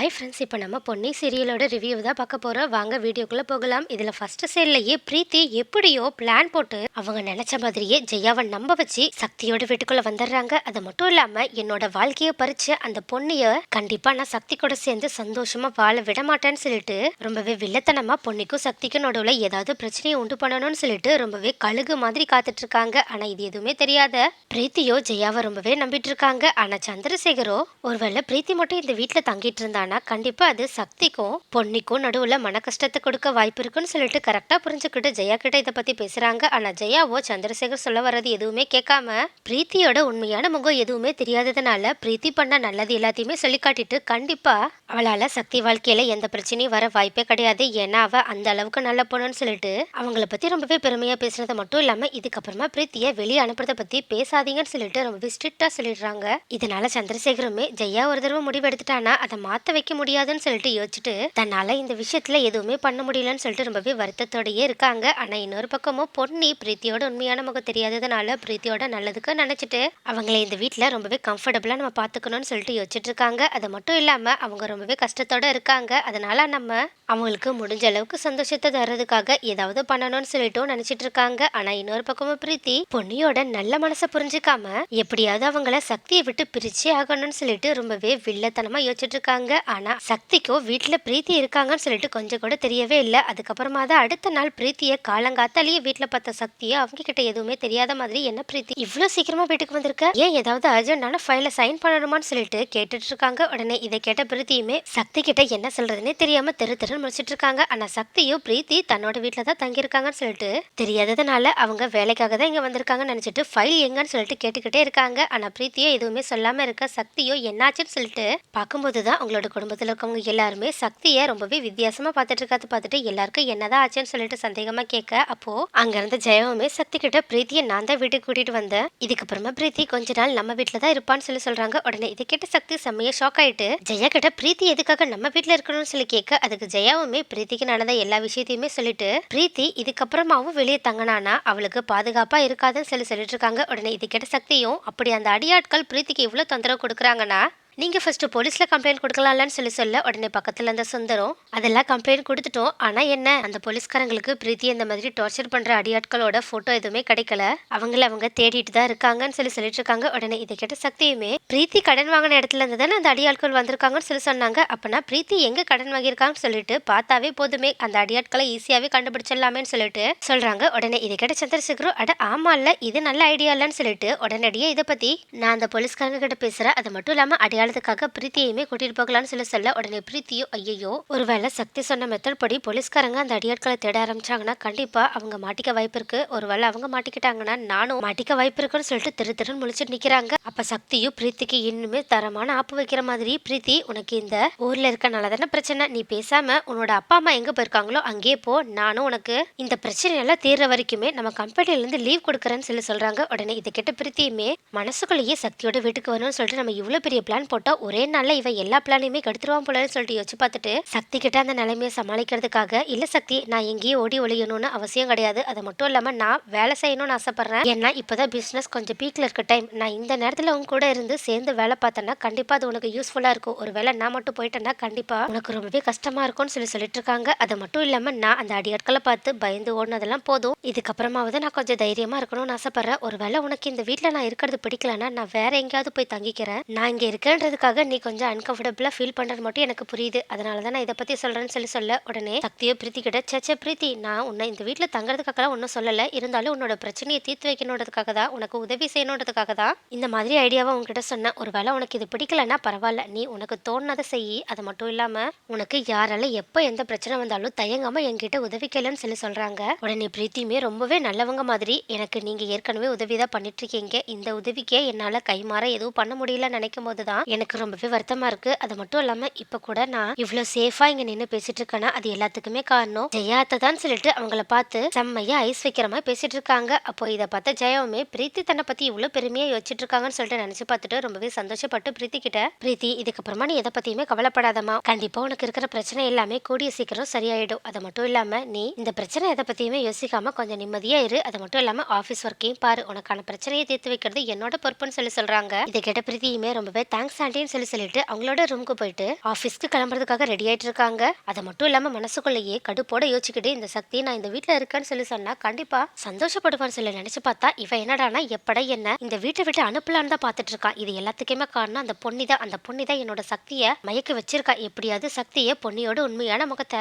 Hi friends இப்போ நம்ம Ponni சீரியலோட review தான் பார்க்க போகிறோம் வாங்க வீடியோக்குள்ளே போகலாம். இதில் ஃபர்ஸ்ட் சீன்லயே பிரீத்தி எப்படியோ பிளான் போட்டு அவங்க நினச்ச மாதிரியே ஜெயாவை நம்ப வச்சு சக்தியோட வீட்டுக்குள்ளே வந்துடுறாங்க. அது மட்டும் இல்லாமல் என்னோட வாழ்க்கையை பறித்து அந்த பொண்ணியை கண்டிப்பாக நான் சக்தி கூட சேர்ந்து சந்தோஷமாக வாழ விட மாட்டேன்னு சொல்லிட்டு ரொம்பவே வில்லத்தனமாக பொன்னிக்கும் சக்திக்கும் நடுவில் ஏதாவது பிரச்சனையை உண்டு பண்ணணும்னு சொல்லிட்டு ரொம்பவே கழுகு மாதிரி காத்துட்டு இருக்காங்க. ஆனால் இது எதுவுமே தெரியாத பிரீத்தியோ ஜெயாவை ரொம்பவே நம்பிட்டு இருக்காங்க. ஆனால் சந்திரசேகரோ ஒருவேளை பிரீத்தி மட்டும் இந்த வீட்டில் தங்கிட்டு ஆனால் கண்டிப்பா அது சக்திக்கும் பொன்னிக்கும் நடுவில் மன கஷ்டத்தை கொடுக்க வாய்ப்பு இருக்குன்னு சொல்லிட்டு கரெக்டாக புரிஞ்சுக்கிட்டு ஜெயா கிட்ட இதை பற்றி பேசுறாங்க. ஆனா ஜெயாவோ சந்திரசேகர் சொல்ல வர்றது எதுவுமே கேட்காம பிரீத்தியோட உண்மையான முகம் எதுவுமே தெரியாததுனால பிரீத்தி பண்ண நல்லது எல்லாத்தையுமே சொல்லி காட்டிட்டு கண்டிப்பாக அவளால் சக்தி வாழ்க்கையில எந்த பிரச்சனையும் வர வாய்ப்பே கிடையாது. ஏன்னா அவள் அந்த அளவுக்கு நல்ல பொண்ணுன்னு சொல்லிட்டு அவங்கள பற்றி ரொம்பவே பெருமையாக பேசுறது மட்டும் இல்லாமல் இதுக்கப்புறமா பிரீத்தியை வெளியே அனுப்புறத பற்றி பேசாதீங்கன்னு சொல்லிட்டு ரொம்பவே ஸ்ட்ரிக்டாக சொல்லிடுறாங்க. இதனால சந்திரசேகருமே ஜெயா ஒரு தடவை முடிவு எடுத்துட்டானா அதை மாற்ற வைக்க முடியாதுன்னு சொல்லிட்டு யோசிச்சுட்டு தன்னால இந்த விஷயத்துல எதுவுமே பண்ண முடியலன்னு சொல்லிட்டு ரொம்பவே வருத்தத்தோடயே இருக்காங்க. ஆனா இன்னொரு பக்கமும் பொன்னி பிரீத்தியோட உண்மையான முகம் தெரியாததுனால பிரீத்தியோட நல்லதுக்கு நினைச்சிட்டு அவங்கள இந்த வீட்டில் ரொம்பவே கம்ஃபர்டபுளா நம்ம பாத்துக்கணும்னு சொல்லிட்டு யோசிச்சுட்டு இருக்காங்க. அது மட்டும் இல்லாம அவங்க ரொம்பவே கஷ்டத்தோட இருக்காங்க. அதனால நம்ம அவங்களுக்கு முடிஞ்ச அளவுக்கு சந்தோஷத்தை தர்றதுக்காக ஏதாவது பண்ணணும்னு சொல்லிட்டும் நினைச்சிட்டு இருக்காங்க. ஆனா இன்னொரு பக்கமும் பிரீத்தி பொன்னியோட நல்ல மனசை புரிஞ்சுக்காம எப்படியாவது அவங்கள சக்தியை விட்டு பிரிச்சே ஆகணும்னு சொல்லிட்டு ரொம்பவே வில்லத்தனமா யோசிச்சுட்டு இருக்காங்க. ஆனால் சக்திக்கோ வீட்டில் பிரீத்தி இருக்காங்கன்னு சொல்லிட்டு கொஞ்சம் கூட தெரியவே இல்லை. அதுக்கப்புறமா தான் அடுத்த நாள் பிரீத்தியை காலங்காத்தாலேயே வீட்டில் பார்த்த சக்தியை அவங்க கிட்ட எதுவுமே தெரியாத மாதிரி என்ன பிரீத்தி இவ்வளோ சீக்கிரமா வீட்டுக்கு வந்திருக்க? ஏன் ஏதாவது அர்ஜென்டான ஃபைலை சைன் பண்ணணுமான்னு சொல்லிட்டு கேட்டுட்டு இருக்காங்க. உடனே இதை கேட்ட பிரீத்தியுமே சக்தி கிட்ட என்ன சொல்றதுன்னே தெரியாம தெரு தெரு முடிச்சிட்டு இருக்காங்க. ஆனால் சக்தியும் பிரீத்தி தன்னோட வீட்டில் தான் தங்கியிருக்காங்கன்னு சொல்லிட்டு தெரியாததுனால அவங்க வேலைக்காக தான் இங்கே வந்திருக்காங்கன்னு நினச்சிட்டு ஃபைல் எங்கன்னு சொல்லிட்டு கேட்டுக்கிட்டே இருக்காங்க. ஆனால் பிரீத்தியோ எதுவுமே சொல்லாமல் இருக்க சக்தியோ என்னாச்சுன்னு சொல்லிட்டு பார்க்கும்போது தான் அவங்களோட குடும்பத்தில் இருக்கவங்க எல்லாருமே சக்தியை ரொம்பவே வித்தியாசமா பார்த்துட்டு இருக்காது. பார்த்துட்டு எல்லாருக்கும் என்னதான் ஆச்சுன்னு சொல்லிட்டு சந்தேகமா கேட்க அப்போ அங்க இருந்த ஜெயவுமே சக்தி கிட்ட பிரீத்தியை நான் தான் வீட்டுக்கு கூட்டிட்டு வந்தேன். இதுக்கப்புறமா பிரீத்தி கொஞ்ச நாள் நம்ம வீட்டுல தான் இருப்பான்னு சொல்லி சொல்றாங்க. உடனே இதை கேட்ட சக்தி செம்மையா ஷாக் ஆயிட்டு ஜெயா கிட்ட பிரீத்தி எதுக்காக நம்ம வீட்டுல இருக்கணும்னு சொல்லி கேட்க அதுக்கு ஜெயாவுமே பிரீத்திக்கு நடந்த எல்லா விஷயத்தையுமே சொல்லிட்டு பிரீத்தி இதுக்கப்புறமாவும் வெளியே தங்கினானா அவளுக்கு பாதுகாப்பா இருக்காதுன்னு சொல்லி சொல்லிட்டு இருக்காங்க. உடனே இது கேட்ட சக்தியும் அப்படி அந்த அடியாட்கள் பிரீத்திக்கு இவ்வளவு தொந்தரவு கொடுக்குறாங்கன்னா நீங்க ஃபஸ்ட்டு போலீஸில் கம்ப்ளைண்ட் கொடுக்கலாம்லன்னு சொல்லி சொல்ல உடனே பக்கத்துல இருந்த சுந்தரம் அதெல்லாம் கம்ப்ளைண்ட் கொடுத்துட்டோம். ஆனால் என்ன அந்த போலீஸ்காரங்களுக்கு பிரீத்தி இந்த மாதிரி டார்ச்சர் பண்ணுற அடியாட்களோட ஃபோட்டோ எதுவுமே கிடைக்கல. அவங்கள அவங்க தேடிட்டு தான் இருக்காங்கன்னு சொல்லி சொல்லிட்டு இருக்காங்க. உடனே இதை கேட்ட சக்தியுமே பிரீத்தி கடன் வாங்கின இடத்துல இருந்து தானே அந்த அடியாட்கள் வந்திருக்காங்கன்னு சொல்லி சொன்னாங்க. அப்பனா பிரீத்தி எங்க கடன் வாங்கியிருக்காங்கன்னு சொல்லிட்டு பார்த்தாவே போதுமே அந்த அடியாட்களை ஈஸியாவே கண்டுபிடிச்சிடலாமேன்னு சொல்லிட்டு சொல்றாங்க. உடனே இதை கேட்ட சந்திரசேகரும் அட ஆமா இல்ல இது நல்ல ஐடியா இல்லைன்னு சொல்லிட்டு உடனடியே இதை பத்தி நான் அந்த போலீஸ்காரங்க கிட்ட பேசுறேன். அது மட்டும் இல்லாம அடையாளத்துக்காக பிரீத்தியையுமே கூட்டிட்டு போகலான்னு சொல்லி சொல்ல உடனே பிரீத்தியோ ஐயோ ஒருவேளை சக்தி சொன்ன மெத்தட் படி போலீஸ்காரங்க அந்த அடியாட்களை தேட ஆரம்பிச்சாங்கன்னா கண்டிப்பா அவங்க மாட்டிக்க வாய்ப்பு இருக்கு. ஒருவேளை அவங்க மாட்டிக்கிட்டாங்கன்னா நானும் மாட்டிக்க வாய்ப்பு இருக்குன்னு சொல்லிட்டு திரு திருன்னு முழிச்சிட்டு நிக்கிறாங்க. அப்ப சக்தியும் பிரீத்திக்கு இன்னுமே தரமான ஆப்பு வைக்கிற மாதிரி பிரீத்தி உனக்கு இந்த ஊர்ல இருக்கனால தானே பிரச்சனை? நீ பேசாம உன்னோட அப்பா அம்மா எங்க போயிருக்காங்களோ அங்கேயே போ. நானும் உனக்கு இந்த பிரச்சனையெல்லாம் தீர்ற வரைக்குமே நம்ம கம்பெனில இருந்து லீவ் கொடுக்குறேன்னு சொல்லி சொல்றாங்க. உடனே இதை கேட்ட பிரீத்தியுமே மனசுக்குள்ளேயே சக்தியோட வீட்டுக்கு வரணும்னு சொல்லிட்டு நம்ம இவ்வளவு பெரிய பிளான் போட்டால் ஒரே நாளில் இவன் எல்லா பிளானையுமே கெடுத்துருவான் போலன்னு சொல்லிட்டு யோசிச்சு பார்த்துட்டு சக்தி கிட்ட அந்த நிலைமையை சமாளிக்கிறதுக்காக இல்ல சக்தி நான் எங்கேயும் ஓடி ஒழியணும்னு அவசியம் கிடையாது. அது மட்டும் இல்லாமல் நான் வேலை செய்யணும்னு ஆசைப்பட்றேன். ஏன்னா இப்பதான் பிஸ்னஸ் கொஞ்சம் பீக்கில் இருக்க டைம் நான் இந்த நேரத்தில் உங்க கூட இருந்து சேர்ந்து வேலை பார்த்தேன்னா கண்டிப்பாக அது உனக்கு யூஸ்ஃபுல்லாக இருக்கும். ஒரு வேளை நான் மட்டும் போயிட்டேன்னா கண்டிப்பாக உனக்கு ரொம்பவே கஷ்டமாக இருக்கும்னு சொல்லி சொல்லிட்டு இருக்காங்க. அது மட்டும் இல்லாமல் நான் அந்த அடியாட்களை பார்த்து பயந்து ஓடினதெல்லாம் போதும். இதுக்கப்புறமாவது நான் கொஞ்சம் தைரியமாக இருக்கணும்னு ஆசைப்பட்றேன். ஒரு வேலை உனக்கு இந்த வீட்டில் நான் இருக்கிறது பிடிக்கலன்னா நான் வேற எங்கேயாவது போய் தங்கிக்கிறேன். நான் இங்கே இருக்கேன் பண்ணுறதுக்காக நீ கொஞ்சம் அன்கம்ஃபர்டபுளாக ஃபீல் பண்ணுறது மட்டும் எனக்கு புரியுது. அதனால தான் நான் இதை பற்றி சொல்கிறேன்னு சொல்லி சொல்ல. உடனே சக்தியோ பிரீத்தி கிட்ட சேச்சே பிரீத்தி நான் உன்னை இந்த வீட்டில் தங்குறதுக்காகலாம் ஒன்றும் சொல்லலை. இருந்தாலும் உன்னோட பிரச்சனையை தீர்த்து வைக்கணுன்றதுக்காக தான் உனக்கு உதவி செய்யணுன்றதுக்காக தான் இந்த மாதிரி ஐடியாவை உங்ககிட்ட சொன்னேன். ஒருவேளை உனக்கு இது பிடிக்கலன்னா பரவாயில்ல. நீ உனக்கு தோணாத செய். அது மட்டும் இல்லாமல் உனக்கு யாரால எப்போ எந்த பிரச்சனை வந்தாலும் தயங்காமல் என்கிட்ட உதவி கேளுன்னு சொல்லி சொல்கிறாங்க உடனே பிரீத்தியுமே ரொம்பவே நல்லவங்க மாதிரி எனக்கு நீங்கள் ஏற்கனவே உதவி தான் பண்ணிட்டு இருக்கீங்க. இந்த உதவிக்கே என்னால் கைமாற எதுவும் பண்ண முடியல நினைக்கும் போது தான் எனக்கு ரொம்பவே வருத்தமா இருக்கு. அது மட்டும் இல்லாம இப்ப கூட நான் இவ்வளவு சேஃபா இங்க நின்று பேசிட்டு இருக்கேன்னா அது எல்லாத்துக்குமே காரணம் ஜெயாத்தை தான் சொல்லிட்டு அவங்கள பார்த்து செம்மையா ஐஸ் வைக்கிற மாதிரி பேசிட்டு இருக்காங்க அப்போ இதை பார்த்த ஜெயாவுமே பிரீத்தி தன்னை பத்தி இவ்வளவு பெருமையா யோசிச்சுட்டு இருக்காங்கன்னு சொல்லிட்டு நினைச்சு பார்த்துட்டு ரொம்பவே சந்தோஷப்பட்டு பிரீத்தி கிட்ட பிரீத்தி இதுக்கப்புறமா நீ எதை பத்தியுமே கவலைப்படாதம்மா. கண்டிப்பா உனக்கு இருக்கிற பிரச்சனை எல்லாமே கூடிய சீக்கிரம் சரியாயிடும். அது மட்டும் இல்லாம நீ இந்த பிரச்சனை எதை பத்தியுமே யோசிக்காம கொஞ்சம் நிம்மதியா இரு. அது மட்டும் இல்லாம ஆபீஸ் ஒர்க்கையும் பாரு. உனக்கான பிரச்சனையை தீர்த்து வைக்கிறது என்னோட பொறுப்புன்னு சொல்லி சொல்றாங்க. இதை கேட்ட பிரீத்தியுமே ரொம்பவே தேங்க்ஸ் சாண்டின்னு சொல்லி சொல்லிட்டு அவங்களோட ரூமுக்கு போயிட்டு ஆஃபீஸ்க்கு கிளம்புறதுக்காக ரெடி ஆயிட்டு இருக்காங்க. அதை மட்டும் இல்லாம மனசுக்குள்ளேயே கடுப்போட யோசிச்சுக்கிட்டு இந்த சக்தி நான் இந்த வீட்டில் இருக்கேன்னு சொல்லி சொன்னா கண்டிப்பா சந்தோஷப்படுவான்னு சொல்லி நினைச்சு பார்த்தா இவ என்னடானா எப்படா என்ன இந்த வீட்டை விட்டு அனுப்பலான்னு தான் பார்த்துட்டு இருக்கான். இது எல்லாத்துக்குமே காரணம் அந்த பொன்னி தான். அந்த பொன்னி தான் என்னோட சக்தியை மயக்க வச்சிருக்கா. எப்படியாவது சக்தியை பொன்னியோட உண்மையான முகத்தை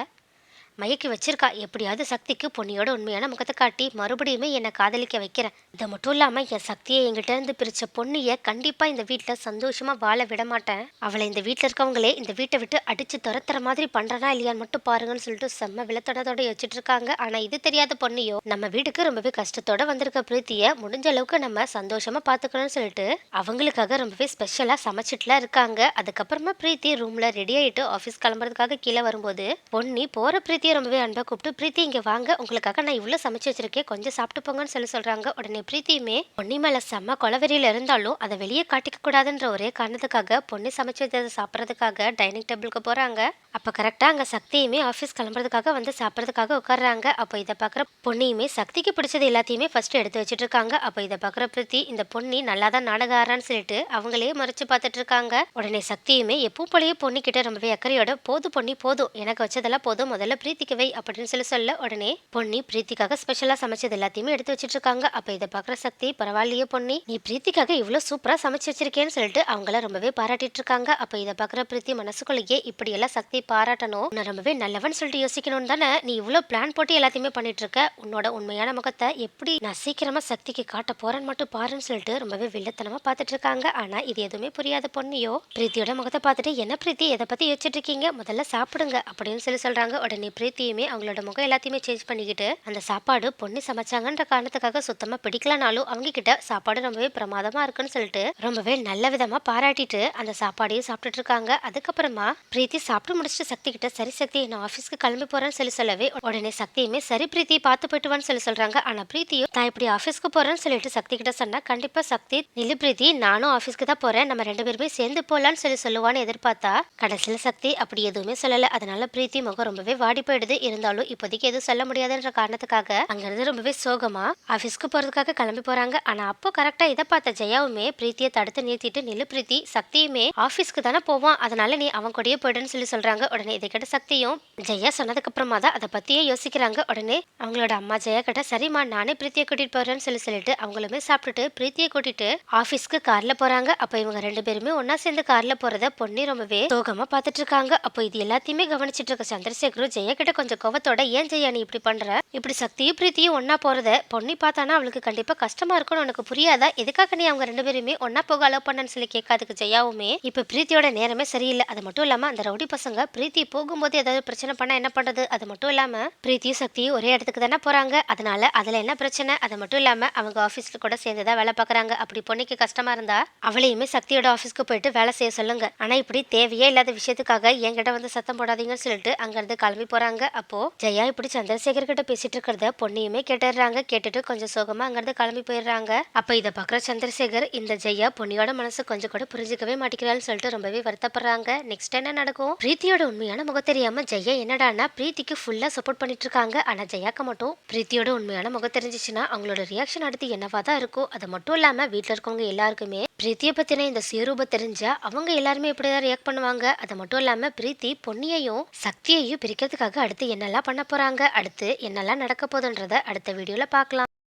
மயக்கி வச்சிருக்கா. எப்படியாவது சக்திக்கு பொன்னியோட உண்மையான முகத்தை காட்டி மறுபடியுமே என்னை காதலிக்க வைக்கிறேன். இது மட்டும் இல்லாம என் சக்தியை எங்கிட்ட இருந்து பிரிச்ச பொண்ணிய கண்டிப்பா இந்த வீட்டில் சந்தோஷமா வாழ விட மாட்டேன். அவளை இந்த வீட்டில் இருக்கவங்களே இந்த வீட்டை விட்டு அடிச்சு துரத்துற மாதிரி பண்றனா இல்லையான்னு மட்டும் பாருங்கன்னு சொல்லிட்டு செம்ம விளத்தடத்தோட வச்சுட்டு இருக்காங்க. ஆனா இது தெரியாத பொண்ணியோ நம்ம வீட்டுக்கு ரொம்பவே கஷ்டத்தோட வந்திருக்க பிரீத்திய முடிஞ்ச அளவுக்கு நம்ம சந்தோஷமா பாத்துக்கணும்னு சொல்லிட்டு அவங்களுக்காக ரொம்பவே ஸ்பெஷலா சமைச்சிட்டுலாம் இருக்காங்க. அதுக்கப்புறமா பிரீத்தி ரூம்ல ரெடி ஆயிட்டு ஆஃபீஸ் கிளம்புறதுக்காக கீழே வரும்போது பொன்னி போற பிரீத்தியை ரொம்பவே அன்பாக கூப்பிட்டு பிரீத்தி இங்கே வாங்க. உங்களுக்காக நான் இவ்வளோ சமைச்சு வச்சிருக்கேன். கொஞ்சம் சாப்பிட்டு போங்கன்னு சொல்லி சொல்றாங்க. உடனே பிரீத்தியுமே பொன்னி மேலே செம்ம கொலவெறியில் இருந்தாலும் அதை வெளியே காட்டிக்க கூடாதுன்ற ஒரே காரணத்துக்காக பொண்ணு சமைச்சு வச்சதை சாப்பிட்றதுக்காக டைனிங் டேபிளுக்கு போகிறாங்க அப்போ கரெக்டாக அங்கே சக்தியுமே ஆஃபீஸ் கிளம்புறதுக்காக வந்து சாப்பிட்றதுக்காக உட்காடுறாங்க அப்போ இதை பார்க்குற பொன்னியுமே சக்திக்கு பிடிச்சது எல்லாத்தையுமே ஃபர்ஸ்ட் எடுத்து வச்சுட்டு இருக்காங்க அப்போ இதை பார்க்குற பிரீத்தி இந்த பொன்னி நல்லா தான் நாடகாரான்னு சொல்லிட்டு அவங்களே மறைச்சு பார்த்துட்டு இருக்காங்க உடனே சக்தியுமே எப்பவும் போலயே பொன்னி ரொம்பவே அக்கறையோட போதும் பொண்ணி போதும். எனக்கு வச்சதெல்லாம் போதும். முதல்ல பிரீத்தி பிரீத்திக்கு வை அப்படின்னு சொல்லி சொல்ல உடனே பொன்னி பிரீத்திக்காக ஸ்பெஷலா சமைச்சது எல்லாத்தையுமே எடுத்து வச்சிட்டு இருக்காங்க அப்ப இதை பாக்குற சக்தி பரவாயில்லையே பொன்னி நீ பிரீத்திக்காக இவ்வளவு சூப்பரா சமைச்சு வச்சிருக்கேன்னு சொல்லிட்டு அவங்கள ரொம்பவே பாராட்டிட்டு இருக்காங்க. அப்ப இதை பாக்குற பிரீத்தி மனசுக்குள்ளேயே இப்படி எல்லாம் சக்தி பாராட்டணும். நான் ரொம்பவே நல்லவன் சொல்லிட்டு யோசிக்கணும் தானே நீ இவ்வளவு பிளான் போட்டு எல்லாத்தையுமே பண்ணிட்டு இருக்க. உன்னோட உண்மையான முகத்தை எப்படி நான் சீக்கிரமா சக்திக்கு காட்ட போறேன்னு மட்டும் பாருன்னு சொல்லிட்டு ரொம்பவே வில்லத்தனமா பார்த்துட்டு இருக்காங்க. ஆனா இது எதுவுமே புரியாத பொண்ணியோ பிரீத்தியோட முகத்தை பார்த்துட்டு என்ன பிரீத்தி எதை பத்தி யோசிச்சுட்டு இருக்கீங்க? முதல்ல சாப்பிடுங்க அப்படின்னு சொல்லி சொல்றாங்க. உடனே பிரீத்தியுமே அவங்களோட முகம் எல்லாத்தையுமே சேஞ்ச் பண்ணிக்கிட்டு அந்த சாப்பாடு பொண்ணு சமைச்சாங்கன்ற காரணத்துக்காக சுத்தமா பிடிக்கலனாலும் அவங்க கிட்ட சாப்பாடு ரொம்பவே பிரமாதமா இருக்குன்னு சொல்லிட்டு ரொம்பவே நல்ல விதமா பாராட்டிட்டு அந்த சாப்பாடையும் சாப்பிட்டுட்டு இருக்காங்க. அதுக்கப்புறமா பிரீத்தி சாப்பிட்டு முடிச்சுட்டு சக்தி கிட்ட சரி சக்தி நான் ஆஃபீஸ்க்கு கிளம்பி போறேன்னு சொல்லி சொல்லவே உடனே சக்தியுமே சரி பிரீத்தி பார்த்து போயிட்டு வான்னு சொல்லி சொல்றாங்க. ஆனா பிரீத்தியும் நான் இப்படி ஆஃபீஸ்க்கு போறேன்னு சொல்லிட்டு சக்தி கிட்ட சொன்னா கண்டிப்பா சக்தி நிலு பிரீத்தி நானும் ஆஃபீஸ்க்கு தான் போறேன். நம்ம ரெண்டு பேருமே சேர்ந்து போலான்னு சொல்லி சொல்லுவான்னு எதிர்பார்த்தா கடைசியில் சக்தி அப்படி எதுவுமே சொல்லல. அதனால பிரீத்தி முகம் ரொம்பவே வாடி போயிடுது. இருந்தாலும் இப்போதைக்கு எதுவும் சொல்ல முடியாதுன்ற காரணத்துக்காக அங்கிருந்து ரொம்பவே சோகமா ஆஃபீஸ்க்கு போறதுக்காக கிளம்பி போறாங்க. ஆனா அப்போ கரெக்டா இதை பார்த்த ஜெயாவுமே பிரீத்தியை தடுத்து நிறுத்திட்டு நிலு பிரீத்தி சக்தியுமே ஆஃபீஸ்க்கு தானே போவான். அதனால நீ அவன் கூடயே போயிடுன்னு சொல்லி சொல்றாங்க. உடனே இதை கேட்ட சக்தியும் ஜெயா சொன்னதுக்கு அப்புறமா தான் அதை பத்தியே யோசிக்கிறாங்க. உடனே அவங்களோட அம்மா ஜெயா கிட்ட சரிம்மா நானே பிரீத்தியை கூட்டிட்டு போறேன்னு சொல்லி சொல்லிட்டு அவங்களுமே சாப்பிட்டுட்டு பிரீத்தியை கூட்டிட்டு ஆஃபீஸ்க்கு கார்ல போறாங்க. அப்ப இவங்க ரெண்டு பேருமே ஒன்னா சேர்ந்து கார்ல போறத பொன்னி ரொம்பவே சோகமா பார்த்துட்டு இருக்காங்க. அப்போ இது எல்லாத்தையுமே கவனிச்சிட்டு இருக்க சந்திரசேகரும் ஜெயா கிட்ட கொஞ்சம் கோவத்தோட ஏன் ஜெயா நீ இப்படி பண்ற? இப்படி சக்தியும் பிரீத்தியும் ஒன்னா போறத பொண்ணி பார்த்தானா அவளுக்கு கண்டிப்பா கஷ்டமா இருக்கும்னு உனக்கு புரியாதா? எதுக்காக நீ அவங்க ரெண்டு பேருமே ஒன்னா போக அலோவ் பண்ணன்னு சொல்லி கேட்காதுக்கு ஜெயாவுமே? இப்ப பிரீத்தியோட நேரமே சரியில்லை. அது மட்டும் இல்லாம அந்த ரவுடி பசங்க பிரீத்தி போகும்போது ஏதாவது பிரச்சனை பண்ணா என்ன பண்றது? அது மட்டும் இல்லாம பிரீத்தியும் சக்தியும் ஒரே இடத்துக்கு தானே போறாங்க. அதனால அதுல என்ன பிரச்சனை? அது மட்டும் இல்லாம அவங்க ஆபீஸ்ல கூட சேர்ந்துதான் வேலை பாக்குறாங்க அப்படி பொண்ணுக்கு கஷ்டமா இருந்தா அவளையுமே சக்தியோட ஆபீஸ்க்கு போயிட்டு வேலை செய்ய சொல்லுங்க. ஆனா இப்படி தேவையே இல்லாத விஷயத்துக்காக என்கிட்ட வந்து சத்தம் போடாதீங்கன்னு சொல்லிட்டு அங்கிருந்து கிளம்பி போறாங்க. அப்போ ஜெயா இப்படி சந்திரசேகர் கிட்ட பேசிட்டு இருக்கிறத பொண்ணையுமே கேட்டுடுறாங்க கேட்டுட்டு கொஞ்சம் சோகமா அங்கிருந்து கிளம்பி போயிடுறாங்க. அப்ப இதை பாக்குற சந்திரசேகர் இந்த ஜெயா பொன்னியோட மனசு கொஞ்சம் கூட புரிஞ்சுக்கவே மாட்டேங்கிறான்னு சொல்லிட்டு ரொம்பவே வருத்தப்படுறாங்க. நெக்ஸ்ட் என்ன நடக்கும்? பிரீத்தியோட உண்மையான முகம் தெரியாம ஜெயா என்னடானா பிரீத்திக்கு ஃபுல்லா சப்போர்ட் பண்ணிட்டு இருக்காங்க. ஆனா ஜெயாக்கு மட்டும் பிரீத்தியோட உண்மையான முகம் தெரிஞ்சிச்சுன்னா அவங்களோட ரியாக்ஷன் அடுத்து என்னவா தான் இருக்கும். அது மட்டும் இல்லாம வீட்டில் இருக்கவங்க எல்லாருக்குமே பிரீத்தியை பத்தின இந்த சுயரூபம் தெரிஞ்சா அவங்க எல்லாருமே இப்படிதான் ரியாக்ட் பண்ணுவாங்க. அது மட்டும் இல்லாம பிரீத்தி பொன்னியையும் சக்தியையும் பிரிக்கிறதுக்காக அடுத்து என்னெல்லாம் பண்ண போறாங்க அடுத்து என்னெல்லாம் நடக்க போகுதுன்றத அடுத்த வீடியோல பார்க்கலாம்.